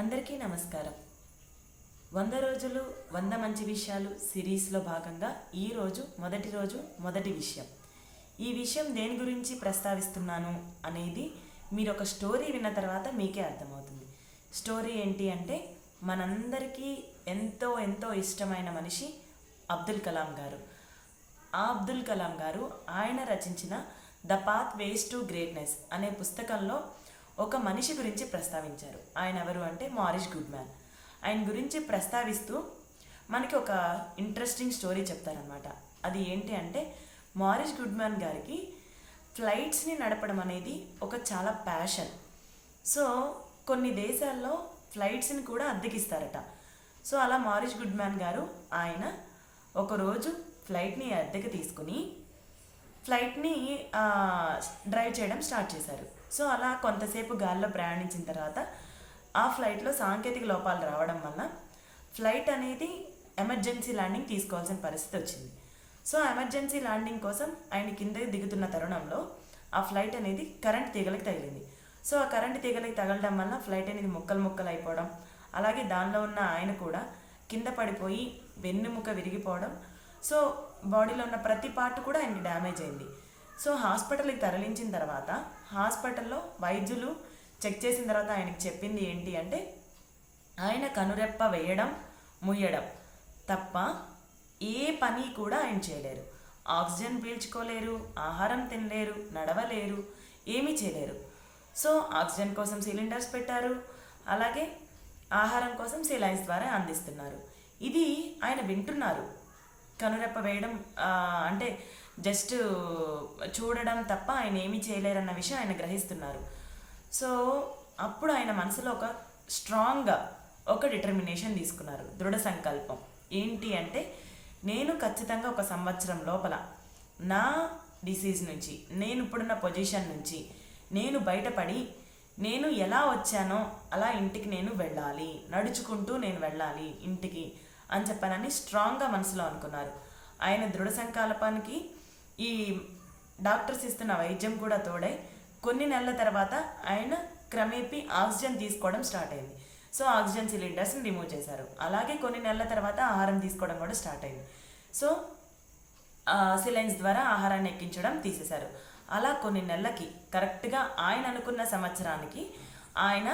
అందరికీ నమస్కారం. వంద రోజులు వంద మంచి విషయాలు సిరీస్లో భాగంగా ఈరోజు మొదటి రోజు మొదటి విషయం. ఈ విషయం దేని గురించి ప్రస్తావిస్తున్నాను అనేది మీరు ఒక స్టోరీ విన్న తర్వాత మీకే అర్థమవుతుంది. స్టోరీ ఏంటి అంటే మనందరికీ ఎంతో ఎంతో ఇష్టమైన మనిషి అబ్దుల్ కలాం గారు. ఆ అబ్దుల్ కలాం గారు ఆయన రచించిన the path ways to greatness అనే పుస్తకంలో ఒక మనిషి గురించి ప్రస్తావించారు. ఆయన ఎవరు అంటే మారిష్ గుడ్ మ్యాన్ ఆయన గురించి ప్రస్తావిస్తూ మనకి ఒక ఇంట్రెస్టింగ్ స్టోరీ చెప్తారనమాట అది ఏంటి అంటే మారిష్ గుడ్ మ్యాన్ గారికి ఫ్లైట్స్ని నడపడం అనేది ఒక చాలా ప్యాషన్ సో కొన్ని దేశాల్లో ఫ్లైట్స్ని కూడా అద్దెకిస్తారట. సో అలా మారిష్ గుడ్ మ్యాన్ గారు ఆయన ఒకరోజు ఫ్లైట్ని అద్దెకి తీసుకుని ఫ్లైట్ని డ్రైవ్ చేయడం స్టార్ట్ చేశారు. సో అలా కొంతసేపు గాల్లో ప్రయాణించిన తర్వాత ఆ ఫ్లైట్లో సాంకేతిక లోపాలు రావడం వల్ల ఫ్లైట్ అనేది ఎమర్జెన్సీ ల్యాండింగ్ తీసుకోవాల్సిన పరిస్థితి వచ్చింది. సో ఎమర్జెన్సీ ల్యాండింగ్ కోసం ఆయన కింద దిగుతున్న తరుణంలో ఆ ఫ్లైట్ అనేది కరెంట్ తీగలకు తగిలింది. సో ఆ కరెంట్ తీగలకి తగలడం వల్ల ఫ్లైట్ అనేది ముక్కలు ముక్కలు అయిపోవడం అలాగే దానిలో ఉన్న ఆయన కూడా కింద పడిపోయి వెన్నుముక విరిగిపోవడం సో బాడీలో ఉన్న ప్రతి పార్ట్ కూడా ఆయనకి డ్యామేజ్ అయింది. సో హాస్పిటల్కి తరలించిన తర్వాత హాస్పిటల్లో వైద్యులు చెక్ చేసిన తర్వాత ఆయనకి చెప్పింది ఏంటి అంటే ఆయన కనురెప్ప వేయడం ముయ్యడం తప్ప ఏ పని కూడా ఆయన చేయలేరు. ఆక్సిజన్ పీల్చుకోలేరు ఆహారం తినలేరు నడవలేరు ఏమీ చేయలేరు. సో ఆక్సిజన్ కోసం సిలిండర్స్ పెట్టారు అలాగే ఆహారం కోసం సిలైన్స్ ద్వారా అందిస్తున్నారు. ఇది ఆయన వింటున్నారు. కనురెప్ప వేయడం అంటే జస్ట్ చూడడం తప్ప ఆయన ఏమీ చేయలేరన్న విషయం ఆయన గ్రహిస్తున్నారు. సో అప్పుడు ఆయన మనసులో ఒక స్ట్రాంగ్గా ఒక డిటర్మినేషన్ తీసుకున్నారు. దృఢ సంకల్పం. ఏంటి అంటే నేను ఖచ్చితంగా ఒక సంవత్సరం లోపల నా డిసీజ్ నుంచి నేను ఇప్పుడున్న పొజిషన్ నుంచి నేను బయటపడి నేను ఎలా వచ్చానో అలా ఇంటికి నేను వెళ్ళాలి. నడుచుకుంటూ నేను వెళ్ళాలి ఇంటికి. అని చెప్పనని స్ట్రాంగ్గా మనసులో అనుకున్నారు. ఆయన దృఢ సంకల్పానికి ఈ డాక్టర్స్ ఇస్తున్న వైద్యం కూడా తోడై కొన్ని నెలల తర్వాత ఆయన క్రమేపీ ఆక్సిజన్ తీసుకోవడం స్టార్ట్ అయింది. సో ఆక్సిజన్ సిలిండర్స్ని రిమూవ్ చేశారు. అలాగే కొన్ని నెలల తర్వాత ఆహారం తీసుకోవడం కూడా స్టార్ట్ అయింది. సో సిలైన్స్ ద్వారా ఆహారాన్ని ఎక్కించడం తీసేశారు. అలా కొన్ని నెలలకి కరెక్ట్గా ఆయన అనుకున్న సంవత్సరానికి ఆయన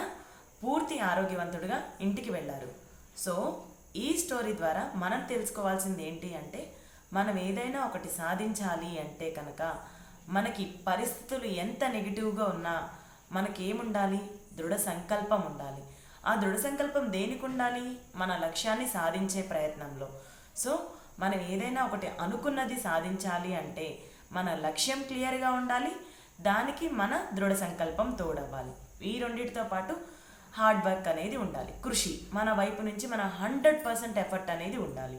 పూర్తి ఆరోగ్యవంతుడిగా ఇంటికి వెళ్ళారు. సో ఈ స్టోరీ ద్వారా మనం తెలుసుకోవాల్సింది ఏంటి అంటే మనం ఏదైనా ఒకటి సాధించాలి అంటే కనుక మనకి పరిస్థితులు ఎంత నెగిటివ్గా ఉన్నా మనకి ఏముండాలి దృఢ సంకల్పం ఉండాలి. ఆ దృఢ సంకల్పం దేనికి ఉండాలి? మన లక్ష్యాన్ని సాధించే ప్రయత్నంలో. సో మనం ఏదైనా ఒకటి అనుకున్నది సాధించాలి అంటే మన లక్ష్యం క్లియర్గా ఉండాలి దానికి మన దృఢ సంకల్పం తోడవ్వాలి. ఈ రెండింటితో పాటు హార్డ్ వర్క్ అనేది ఉండాలి. కృషి. మన వైపు నుంచి మన హండ్రెడ్ పర్సెంట్ ఎఫర్ట్ అనేది ఉండాలి.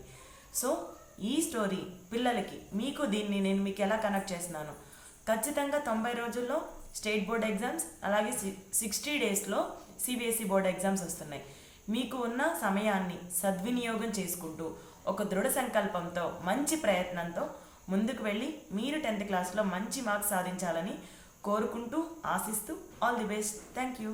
సో ఈ స్టోరీ పిల్లలకి మీకు దీన్ని నేను మీకు ఎలా కనెక్ట్ చేస్తున్నాను? ఖచ్చితంగా తొంభై రోజుల్లో స్టేట్ బోర్డ్ ఎగ్జామ్స్ అలాగే సిక్స్టీ డేస్లో సిబిఎస్ఈ బోర్డ్ ఎగ్జామ్స్ వస్తున్నాయి. మీకు ఉన్న సమయాన్ని సద్వినియోగం చేసుకుంటూ ఒక దృఢ సంకల్పంతో మంచి ప్రయత్నంతో ముందుకు వెళ్ళి మీరు టెన్త్ క్లాస్లో మంచి మార్క్స్ సాధించాలని కోరుకుంటూ ఆశిస్తూ all the best. Thank you.